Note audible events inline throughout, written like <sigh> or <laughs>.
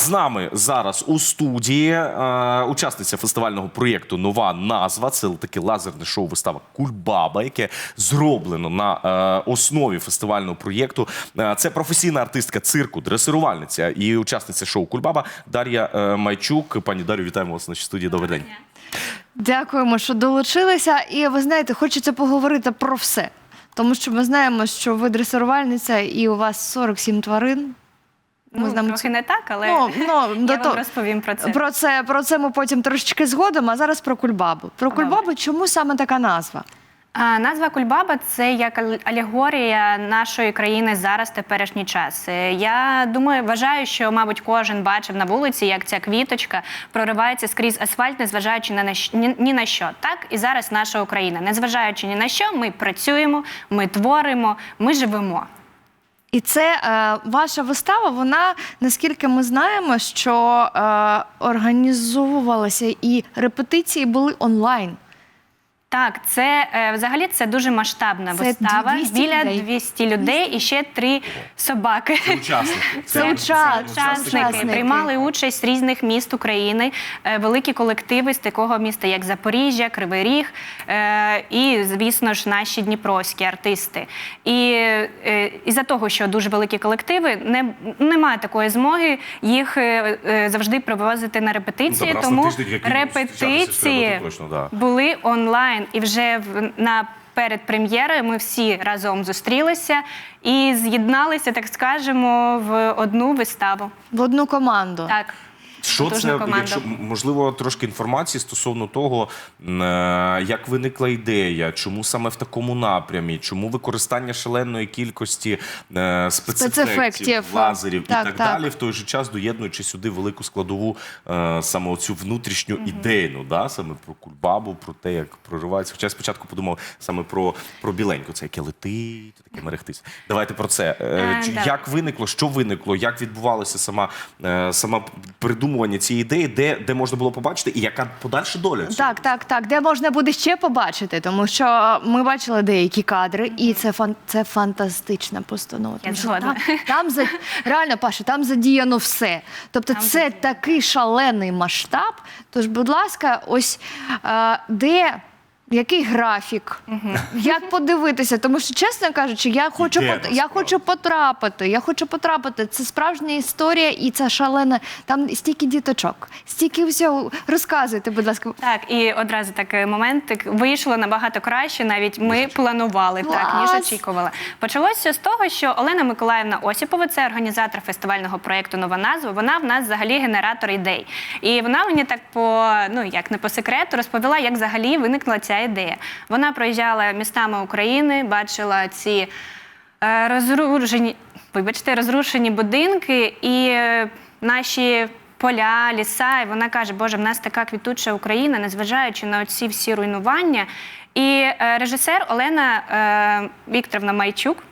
З нами зараз у студії е, учасниця фестивального проєкту Нова назва. Це таке лазерне шоу вистава Кульбаба, яке зроблено на е, основі фестивального проєкту. Е, Це професійна артистка цирку, дресирувальниця і учасниця шоу Кульбаба Дар'я Майчук. Пані Дар'ю, вітаємо вас нашій студії. Добрий день. Дякуємо, що долучилися. І ви знаєте, хочеться поговорити про все. Тому що ми знаємо, що ви дресирувальниця і у вас 47 тварин. Ну, знаємо трохи не так, але Ну, <laughs> ну, я вам розповім про це. Про це, про це ми потім трошечки згодом, а зараз про кульбабу. Про Добре. кульбабу чому саме така назва? А, назва Кульбаба це як ал- алегорія нашої країни зараз, теперішній час. Е, Я думаю, вважаю, що, мабуть, кожен бачив на вулиці, як ця квіточка проривається скрізь асфальт, незважаючи на на ні, ні на що. Так і зараз наша Україна. Незважаючи ні на що, ми працюємо, ми творимо, ми живемо. І це е, ваша вистава, вона, наскільки ми знаємо, що е, організовувалася і репетиції були онлайн. Так, це е, взагалі це дуже масштабна Це вистава. 200 Біля людей. 200 людей і ще три собаки. Це учасники. <laughs> Це учасники. Учасники Учасники. приймали участь з різних міст України, е, великі колективи з такого міста, як Запоріжжя, Кривий Ріг е, і, звісно ж, наші дніпровські артисти. І е, із-за того, що дуже великі колективи, не, немає такої змоги їх е, е, завжди привозити на репетиції, Ну, раз на тому тиждень, як мінімум, зустрічатися ж репетиції точно, да. були онлайн, і вже в на перед прем'єрою ми всі разом зустрілися і з'єдналися, так скажемо, в одну виставу. В одну команду. Так. Що це, команда. якщо можливо трошки інформації стосовно того, е, як виникла ідея, чому саме в такому напрямі, чому використання шаленої кількості е, спецефектів, лазерів так, і так, так. далі, в той же час доєднуючи сюди велику складову е, саме оцю внутрішню ідейну, да, саме про кульбабу, про те, як проривається. Хоча я спочатку подумав саме про, про біленьку, це яке летить, таке мерехтить. Давайте про це. Е, чи- як виникло, що виникло, як відбувалося сама, сама придумування цієї ідеї, де, де можна було побачити, і яка подальша доля? цього? Так, так, так. Де можна буде ще побачити, тому що ми бачили деякі кадри, і це фан це фантастична постанова. Я Тому згодна. там, там за реально Паша, там задіяно все. Тобто, Там це задіяно. такий шалений масштаб. Тож, будь ласка, ось де. Який графік? Як подивитися? Тому що, чесно кажучи, я хочу Де пот- я хочу потрапити. Я хочу потрапити. Це справжня історія, і це шалена. Там стільки діточок, стільки всього. Розказуйте, будь ласка. Так, і одразу такий моментик вийшло набагато краще. Навіть ми планували так, ніж Клас! очікували. Почалося з того, що Олена Миколаївна Осіпова, це організатор фестивального проєкту Нова назва. Вона в нас взагалі генератор ідей. І вона мені так по ну як не по секрету розповіла, як взагалі виникла ця ідея. Вона проїжджала містами України, бачила ці е, розрушені, вибачте, розрушені будинки і е, наші. Поля, ліса, і вона каже: Боже, в нас така квітуча Україна, незважаючи на ці всі руйнування. І е, режисер Олена Вікторовна Майчук,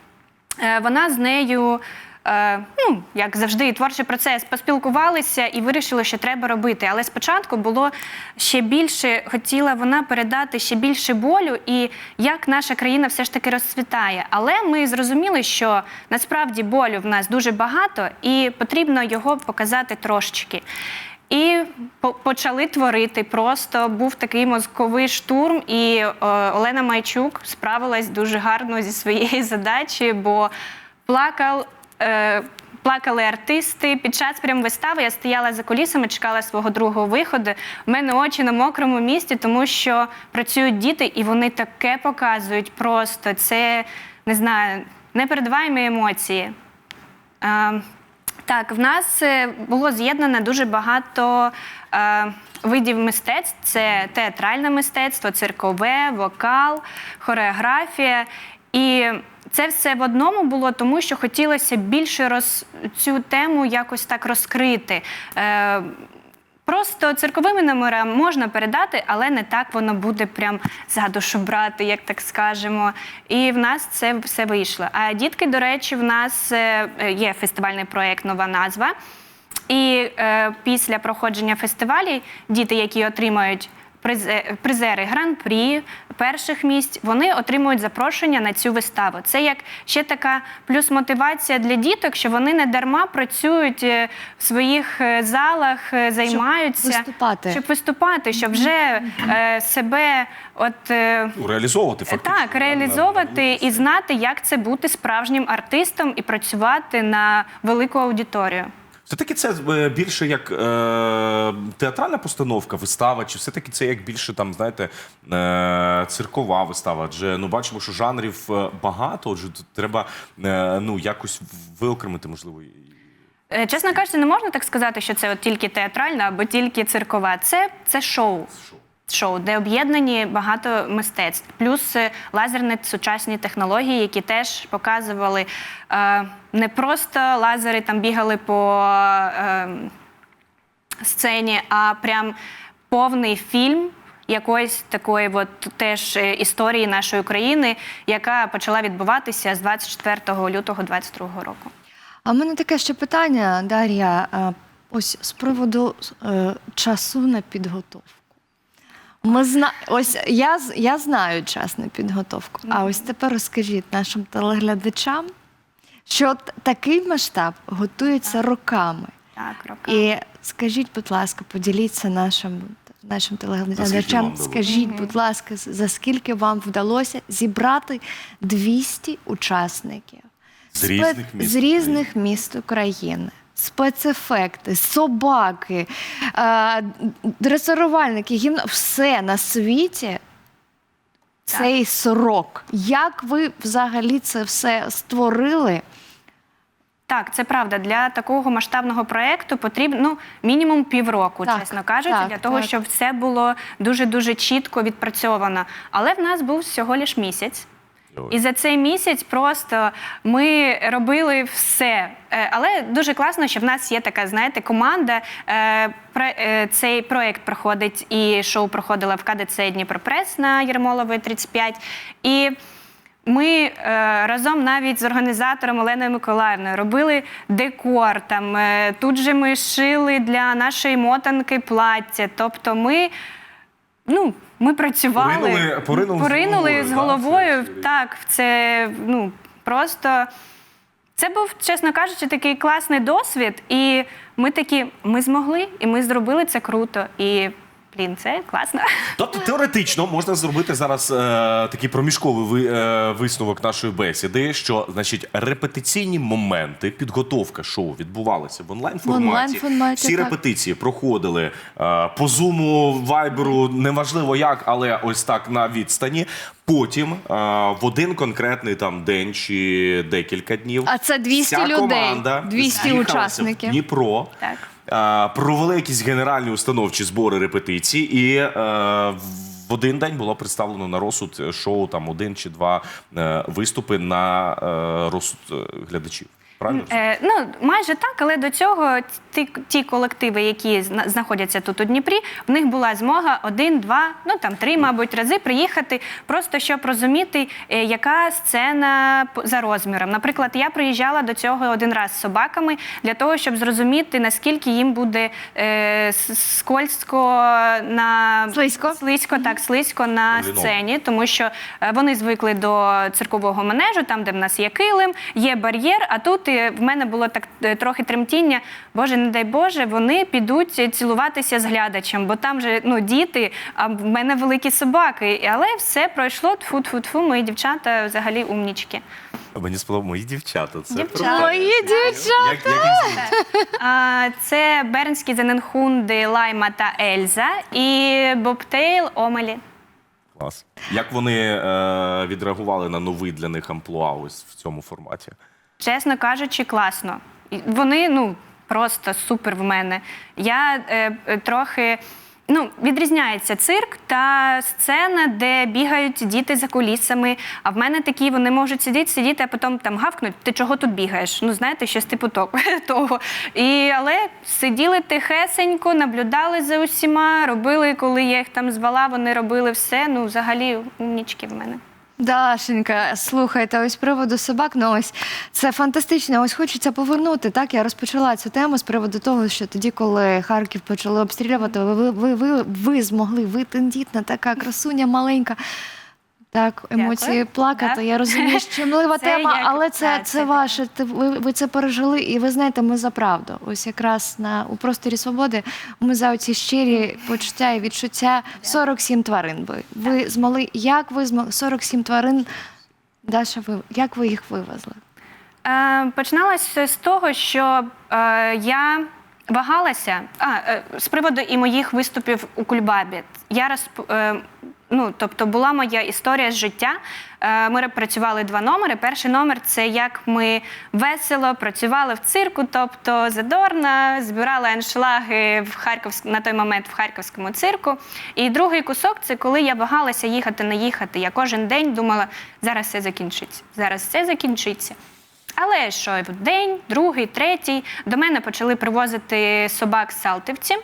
вона з нею. Е, Ну, як завжди, творчий процес поспілкувалися і вирішили, що треба робити. Але спочатку було ще більше, хотіла вона передати ще більше болю і як наша країна все ж таки розцвітає. Але ми зрозуміли, що насправді болю в нас дуже багато, і потрібно його показати трошечки. І почали творити. Просто був такий мозковий штурм, і е, Олена Майчук справилась дуже гарно зі своєї <laughs> задачі, бо плакав. Е, Плакали артисти під час прям вистави. Я стояла за кулісами, чекала свого другого виходу. У мене очі на мокрому місці, тому що працюють діти, і вони таке показують. Просто це не знаю, непередаваємі емоції. Е, так, в нас е, було з'єднано дуже багато е, видів мистецтв: це театральне мистецтво, циркове, вокал, хореографія. І це все в одному було, тому що хотілося більше роз, цю тему якось так розкрити. Е, Просто цирковими номерами можна передати, але не так воно буде прям за душу брати, як так скажемо. І в нас це все вийшло. А дітки, до речі, в нас е, є фестивальний проєкт Нова назва. І е, після проходження фестивалю діти, які отримають призери гран-прі перших місць, вони отримують запрошення на цю виставу. Це як ще така плюс мотивація для діток, що вони не дарма працюють е, в своїх е, залах, е, займаються виступати. щоб виступати, щоб вже е, себе от. е, Ну, Реалізовувати фактично. так, реалізовувати і знати, як це бути справжнім артистом і працювати на велику аудиторію. Все-таки це е, більше як е, театральна постановка, вистава, чи все-таки це як більше там, знаєте, е, циркова вистава? Адже ну бачимо, що жанрів е, багато, отже, тут треба е, ну якось виокремити, можливо. Е, Чесно кажучи, не можна так сказати, що це от тільки театральна або тільки циркова. Це, це шоу. Шоу, де об'єднані багато мистецтв, плюс е, лазерні сучасні технології, які теж показували е, не просто лазери там бігали по е, сцені, а прям повний фільм якоїсь такої от теж е, історії нашої країни, яка почала відбуватися з 24 лютого 2022 року. А в мене таке ще питання, Дар'я, ось з приводу е, часу на підготовку. Ми зна... Ось я, з- я знаю час на підготовку. А ось тепер розкажіть нашим телеглядачам, що такий масштаб готується роками. Так, роки. І скажіть, будь ласка, поділіться нашим, нашим телеглядачам. Скажіть, будь ласка, за скільки вам вдалося зібрати 200 учасників З Спе- різних міст з різних міст України. Спецефекти, собаки, е, дресирувальники, гімна все на світі. Цей срок. Як ви взагалі це все створили? Так, це правда. Для такого масштабного проєкту потрібно ну, мінімум півроку, Так, чесно кажучи, так, для того, так. щоб все було дуже дуже чітко відпрацьовано. Але в нас був всього лиш місяць. Ой. І за цей місяць просто ми робили все. Е, Але дуже класно, що в нас є така, знаєте, команда. Е, е, Цей проект проходить і шоу проходило в КДЦ Дніпропрес на Єрмолової 35. І ми разом навіть з організатором Оленою Миколаївною робили декор. Там тут же ми шили для нашої мотанки плаття. Тобто, ми. Ну, ми працювали, Поринули- поринули з поринули з головою, головою. це- так, це ну просто це був, чесно кажучи, такий класний досвід. І ми такі, ми змогли, і ми зробили це круто. І блін, це класно. Тобто теоретично можна зробити зараз е, такий проміжковий ви, е, висновок нашої бесіди, що значить репетиційні моменти, підготовка шоу відбувалися в онлайн форматі. онлайн-форматі, Всі так. репетиції проходили е, по зуму, вайберу, неважливо як, але ось так на відстані. Потім е, в один конкретний там день чи декілька днів. А це 200 вся людей, команда 200 з'їхалася учасників. В Дніпро. Так. Е, Провели якісь генеральні установчі збори репетицій, і е, в один день було представлено на розсуд шоу там один чи два е, виступи на е, розсуд е, глядачів. Правильно? Е, ну, майже так, але до цього ті, ті колективи, які зна- знаходяться тут у Дніпрі, в них була змога один, два, ну там три, мабуть, рази приїхати, просто щоб розуміти, е, яка сцена за розміром. Наприклад, я приїжджала до цього один раз з собаками для того, щоб зрозуміти, наскільки їм буде е, скользко на Слизько. слизько, так, слизько на Лінолеум. сцені, тому що е, вони звикли до циркового манежу, там, де в нас є килим, є бар'єр. А тут е, в мене було так е, трохи тремтіння. Боже, не дай Боже, вони підуть цілуватися з глядачем, бо там же ну, діти, а в мене великі собаки. Але все пройшло. Тфу-тфу-тфу, мої дівчата взагалі умнічки. Мені сподобало мої дівчата. Це Дівчата. Мої дівчата! Як, як? А, це Бернські Зененхунди, Лайма та Ельза і Бобтейл Омелі. Клас. Як вони е, відреагували на новий для них амплуа ось в цьому форматі? Чесно кажучи, класно. Вони ну просто супер в мене. Я е, е, трохи. Ну, відрізняється цирк та сцена, де бігають діти за кулісами. А в мене такі вони можуть сидіти, сидіти, а потім там гавкнуть, ти чого тут бігаєш? Ну, знаєте, щось типу <laughs> того. І, але сиділи тихесенько, наблюдали за усіма, робили, коли я їх там звала, вони робили все. Ну, взагалі, умнічки в мене. Дашенька, слухайте, ось з приводу собак, ну ось це фантастично. Ось хочеться повернути. Так, я розпочала цю тему з приводу того, що тоді, коли Харків почали обстрілювати, ви, ви, ви, ви змогли, ви тендітна, така красуня маленька. Так, емоції Дякую. плакати. Да. Я розумію, <laughs> щемлива Це тема, як- але це, да, це, це ваше. Ви, ви це пережили, і ви знаєте, ми за правду. Ось якраз на у просторі свободи ми за оці щирі почуття і відчуття 47 тварин. Ви, ви змогли. Як ви змогли 47 тварин? Даша, ви як ви їх вивезли? Е, починалося з того, що е, я вагалася а, е, з приводу і моїх виступів у Кульбабі. Я розп... ну, тобто була моя історія з життя. Е, ми працювали два номери. Перший номер це як ми весело працювали в цирку, тобто задорно, збирали аншлаги в Харківськ... на той момент в харківському цирку. І другий кусок це коли я вагалася їхати, не їхати. Я кожен день думала, зараз все закінчиться. Зараз все закінчиться. Але що в день, другий, третій до мене почали привозити собак з Салтівці.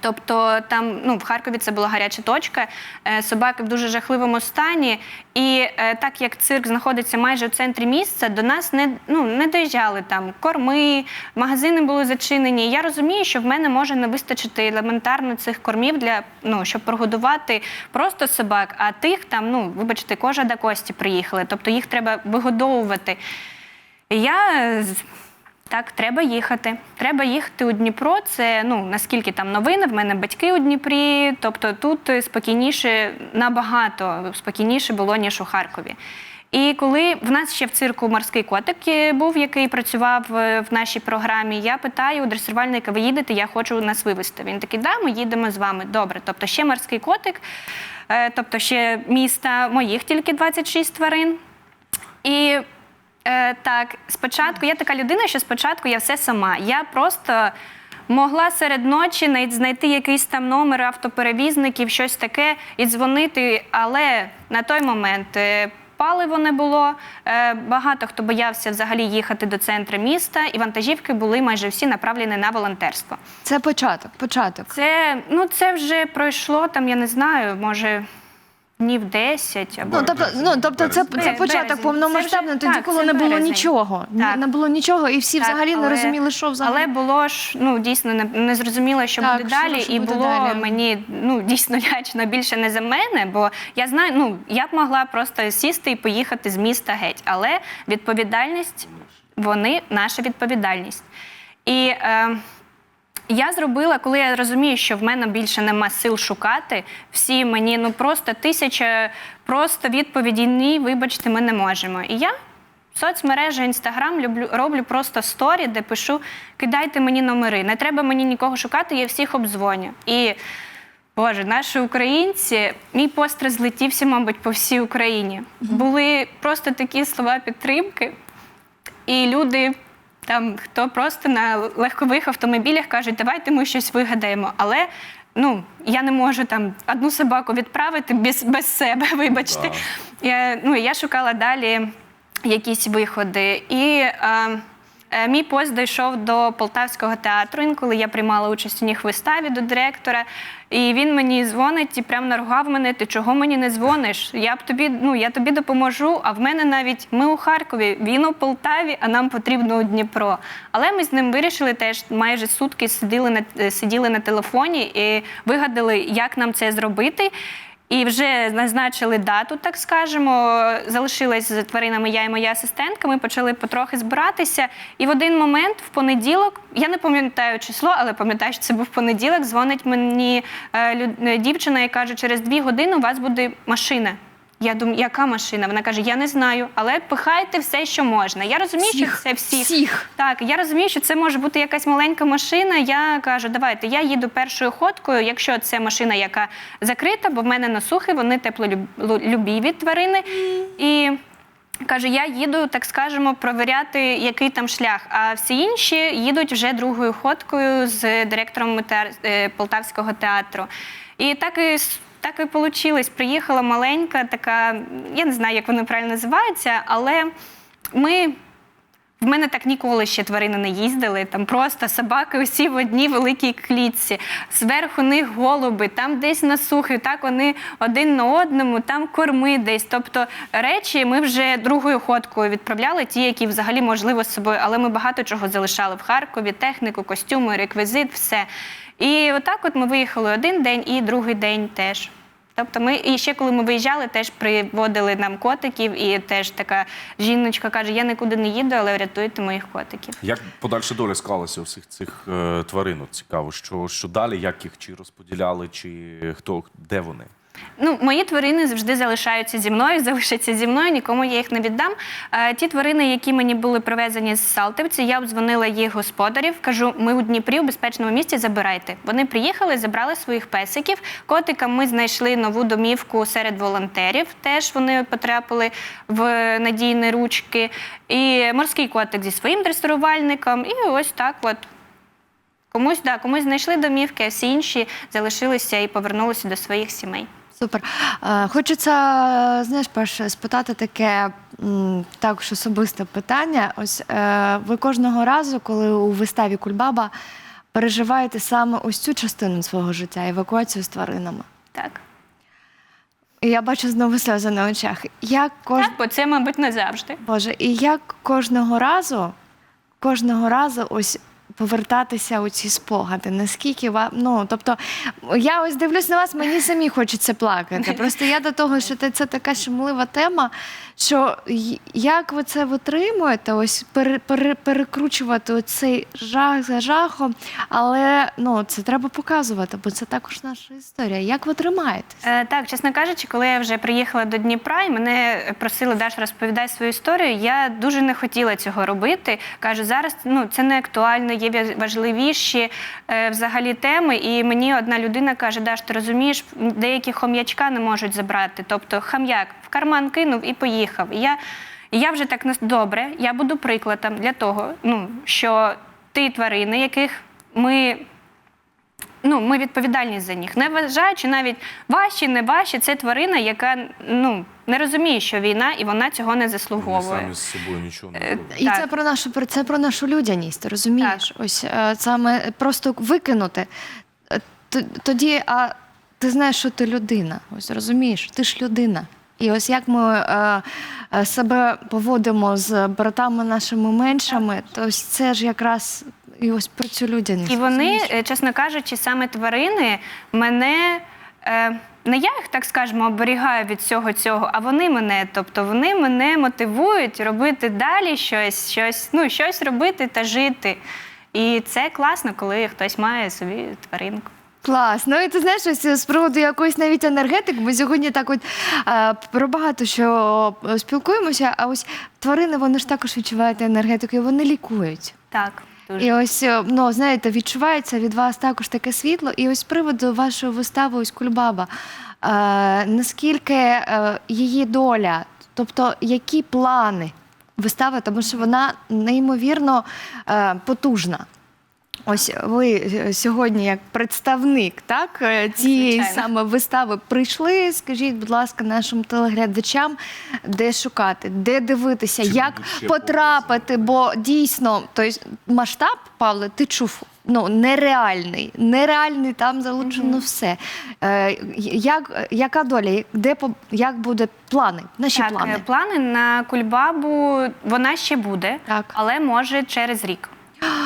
Тобто там ну, в Харкові це була гаряча точка, е, собаки в дуже жахливому стані. І е, так як цирк знаходиться майже в центрі міста, до нас не, ну, не доїжджали там корми, магазини були зачинені. Я розумію, що в мене може не вистачити елементарно цих кормів для ну, щоб прогодувати просто собак, а тих там, ну вибачте, кожа до кості приїхали. Тобто їх треба вигодовувати. Я так, треба їхати. Треба їхати у Дніпро. Це ну наскільки там новини. В мене батьки у Дніпрі. Тобто тут спокійніше, набагато спокійніше було ніж у Харкові. І коли в нас ще в цирку морський котик був, який працював е, в нашій програмі, я питаю у дресирувальника, ви їдете, я хочу нас вивезти. Він такий, да, ми їдемо з вами. Добре. Тобто ще морський котик, е, тобто ще міста моїх тільки 26 тварин. І е, так, спочатку я така людина, що спочатку я все сама. Я просто могла серед ночі навіть знайти якийсь там номер автоперевізників, щось таке, і дзвонити. Але на той момент. е, Паливо не було, е, багато хто боявся взагалі їхати до центру міста, і вантажівки були майже всі направлені на волонтерство. Це початок. Початок. Це ну це вже пройшло там, я не знаю, може днів 10 або Ну, тобто, ну, тобто це, це Березень. початок Березень. повномасштабно, Це вже- тоді, так, коли це не було березень. нічого. Не, Так. не було нічого, і всі Так, взагалі не але- розуміли, що взагалі. Але було ж ну дійсно не, не зрозуміло, що Так, буде що- далі, що і буде було далі. мені ну дійсно <laughs> лячно більше не за мене, бо я знаю, ну я б могла просто сісти і поїхати з міста геть, але відповідальність вони наша відповідальність. І е, я зробила, коли я розумію, що в мене більше нема сил шукати, всі мені ну просто тисяча просто відповіді ні, вибачте, ми не можемо. І я в соцмережі Інстаграм люблю роблю просто сторі, де пишу: кидайте мені номери. Не треба мені нікого шукати, я всіх обдзвоню. І Боже, наші українці, мій пост розлетівся, мабуть, по всій Україні. Були просто такі слова підтримки. І люди, там, хто просто на легкових автомобілях кажуть, давайте ми щось вигадаємо. Але ну, я не можу там одну собаку відправити без, без себе, <laughs> вибачте. Я, ну, я шукала далі якісь виходи. І е, е, мій пост дійшов до Полтавського театру, інколи я приймала участь у них виставі до директора. І він мені дзвонить і прям наругав мене, ти чого мені не дзвониш? Я б тобі, ну я тобі допоможу. А в мене навіть ми у Харкові, він у Полтаві, а нам потрібно у Дніпро. Але ми з ним вирішили теж майже сутки сиділи на е, сиділи на телефоні і вигадали, як нам це зробити. І вже назначили дату, так скажемо. Залишилась з тваринами я і моя асистентка. Ми почали потрохи збиратися. І в один момент, в понеділок, я не пам'ятаю число, але пам'ятаю, що це був понеділок. Дзвонить мені е, лю- е, дівчина і каже: через дві години у вас буде машина. Я думаю, яка машина? Вона каже: Я не знаю, але пихайте все, що можна. Я розумію, Всіх. що це всіх. Всіх. Так, я розумію, що це може бути якась маленька машина. Я кажу, давайте я їду першою ходкою, якщо це машина, яка закрита, бо в мене носухи, вони теплолюбіві тварини. І каже, я їду, так скажемо, провіряти, який там шлях. А всі інші їдуть вже другою ходкою з директором е, Полтавського театру. І так і так і вийшло. Приїхала маленька, така, я не знаю, як вони правильно називаються, але ми В мене так ніколи ще тварини не їздили. Там просто собаки усі в одній великій клітці. Зверху них голуби, там десь насухи, так вони один на одному, там корми десь. Тобто речі ми вже другою ходкою відправляли, ті, які взагалі можливо з собою, але ми багато чого залишали в Харкові, техніку, костюми, реквізит, все. І отак от ми виїхали один день і другий день теж. Тобто ми і ще коли ми виїжджали, теж приводили нам котиків, і теж така жіночка каже: Я нікуди не їду, але врятуйте моїх котиків. Як подальша доля склалася у всіх цих е, тварин? Цікаво, що, що далі, як їх чи розподіляли, чи хто де вони? Ну, мої тварини завжди залишаються зі мною, <laughs> залишаться зі мною, нікому я їх не віддам. Е, ті тварини, які мені були привезені з Салтівці, я обдзвонила їх господарів. Кажу, ми у Дніпрі у безпечному місці забирайте. Вони приїхали, забрали своїх песиків. Котикам ми знайшли нову домівку серед волонтерів. Теж вони потрапили в надійні ручки. І морський котик зі своїм дресирувальником. І ось так от. Комусь, да, комусь знайшли домівки, а всі інші залишилися і повернулися до своїх сімей. Супер. Е, Хочеться, знаєш, перше спитати таке також особисте питання. Ось е, ви кожного разу, коли у виставі Кульбаба переживаєте саме ось цю частину свого життя, евакуацію з тваринами. Так. І я бачу знову сльози на очах. Як кож... Так, бо це, мабуть, не завжди. Боже, і як кожного разу, кожного разу ось повертатися у ці спогади, наскільки вам, ну, тобто, я ось дивлюсь на вас, мені самі хочеться плакати. Просто я до того, що це, така шумлива тема, що як ви це витримуєте, ось пере, пере, перекручувати оцей жах за жахом, але ну, це треба показувати, бо це також наша історія. Як ви тримаєтесь? Е, так, чесно кажучи, коли я вже приїхала до Дніпра і мене просили Даша розповідай свою історію, я дуже не хотіла цього робити. Кажу, зараз ну це не актуально, є вя- важливіші е, взагалі теми. І мені одна людина каже: Даш, ти розумієш, деякі хом'ячка не можуть забрати. Тобто хам'як в карман кинув і поїхав. І я, я вже так не добре. Я буду прикладом для того, ну що ті тварини, яких ми ну, ми відповідальність за них. Не вважаючи навіть ваші, не ваші, це тварина, яка ну, не розуміє, що війна, і вона цього не Вони заслуговує. самі з собою нічого не Е, роблять. І Так. це про нашу про- це про нашу людяність, ти розумієш? Ось е, саме просто викинути. Е, Тоді, а ти знаєш, що ти людина. Ось розумієш, ти ж людина. І ось як ми е, себе поводимо з братами нашими меншими, то ось це ж якраз і ось про цю людяність. І вони, чесно кажучи, саме тварини мене. е, Не я їх, так скажемо, оберігаю від всього цього, а вони мене. Тобто вони мене мотивують робити далі щось, щось, ну, щось робити та жити. І це класно, коли хтось має собі тваринку. Клас. Ну і ти знаєш, ось з приводу якоїсь навіть енергетики. Ми сьогодні так от е, про багато що спілкуємося, а ось тварини вони ж також відчувають енергетику, і вони лікують. Так. І ось, е, ну знаєте, відчувається від вас також таке світло. І ось приводу вашої вистави ось Кульбаба. Е, наскільки е, її доля, тобто які плани вистави, тому що вона неймовірно е, потужна. Ось ви е, сьогодні, як представник так, е, цієї саме вистави, прийшли. Скажіть, будь ласка, нашим телеглядачам, де шукати, де дивитися, Чи як потрапити, бо дійсно той масштаб, Павле, ти чув. Ну, нереальний, нереальний, там залучено все. Е, як, яка доля, де, по- як буде плани, наші так, плани? е, плани на кульбабу вона ще буде, Так. але може через рік.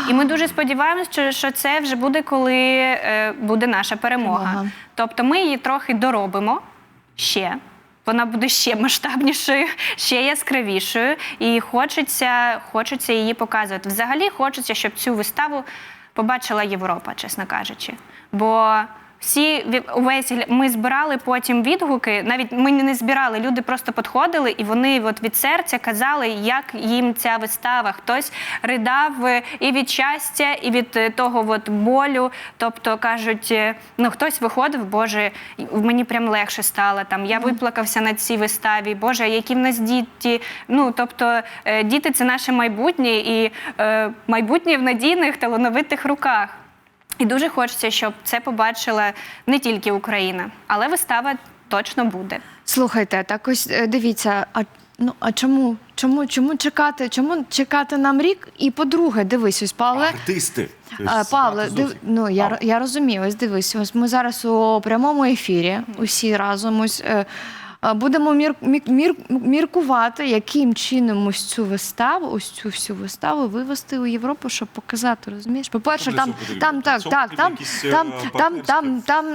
І ми дуже сподіваємося, що- це вже буде, коли е, буде наша перемога. Перемога. Тобто ми її трохи доробимо ще. Вона буде ще масштабнішою, ще яскравішою, і хочеться, хочеться її показувати. Взагалі хочеться, щоб цю виставу побачила Європа, чесно кажучи. Бо всі увесь ми збирали потім відгуки. Навіть ми не збирали, люди просто підходили, і вони от від серця казали, як їм ця вистава. Хтось ридав е, і від щастя, і від е, того от болю. Тобто кажуть, е, ну хтось виходив, Боже, мені прям легше стало. Там я виплакався на цій виставі. Боже, які в нас діти. Ну тобто, діти це наше майбутнє, і е, майбутнє в надійних талановитих руках. І дуже хочеться, щоб це побачила не тільки Україна, але вистава точно буде. Слухайте, так ось е, дивіться, а Ну а чому? Чому, чому чекати? Чому чекати нам рік? І по-друге, дивись, ось Павле. Артисти. А, Павле, див, ну я, Павле. я розумію. Ось дивись, ось ми зараз у прямому ефірі, усі разом ось. Е, е, Будемо мір, мір, мір, міркувати, яким чином ось цю виставу, ось цю всю виставу вивести у Європу, щоб показати. Розумієш? По-перше, там, там так, так, потрібно там, е, там, там, там,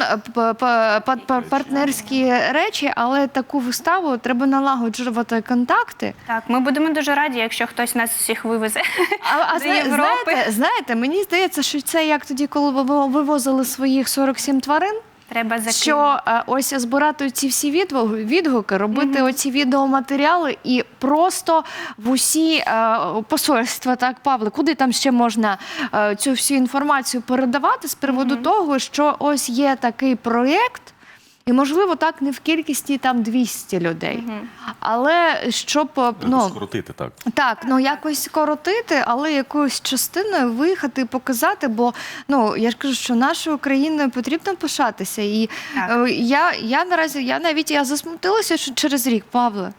там е, партнерські речі, але таку виставу треба налагоджувати контакти. Так, ми будемо дуже раді, якщо хтось нас всіх вивезе. А, а До Європи. знаєте, знаєте, мені здається, що це як тоді, коли ви вивозили своїх 47 тварин. Треба закинути. Що е, ось збирати ці всі відгуки, робити оці відеоматеріали і просто в усі е, посольства, так, Павле, куди там ще можна е, цю всю інформацію передавати з приводу того, що ось є такий проєкт. І можливо так не в кількості там 200 людей, але щоб е, Ну, скоротити так. так, ну якось скоротити, але якоюсь частиною виїхати і показати. Бо ну я ж кажу, що нашою країною потрібно пишатися. І Так. е, я, я наразі я навіть я засмутилася, що через рік, Павле.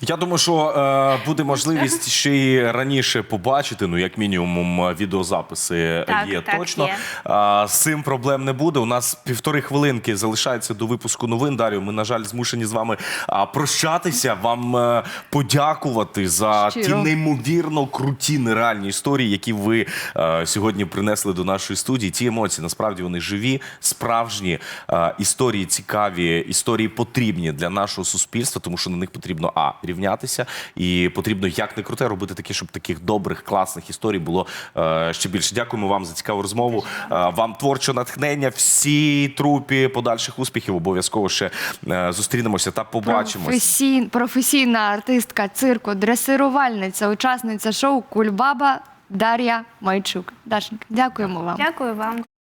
Я думаю, що е, буде можливість <laughs> ще й раніше побачити. Ну, як мінімум, відеозаписи Так, є так, точно. є. А, з цим проблем не буде. У нас півтори хвилинки залишається до випуску новин. Дар'ю, ми, на жаль, змушені з вами а, прощатися. Вам е, подякувати за ті Щиро. неймовірно круті нереальні історії, які ви е, сьогодні принесли до нашої студії. Ті емоції насправді вони живі, справжні е, історії цікаві, історії потрібні для нашого суспільства, тому що на них потрібно а рівнятися, і потрібно як не круте робити таке, щоб таких добрих, класних історій було е, ще більше. Дякуємо вам за цікаву розмову. Е, вам творчого натхнення, всій трупі подальших успіхів. Обов'язково ще е, зустрінемося та побачимося. Професій, професійна артистка цирку, дресирувальниця, учасниця шоу Кульбаба Дар'я Майчук. Дашенька, дякуємо вам. Дякую вам.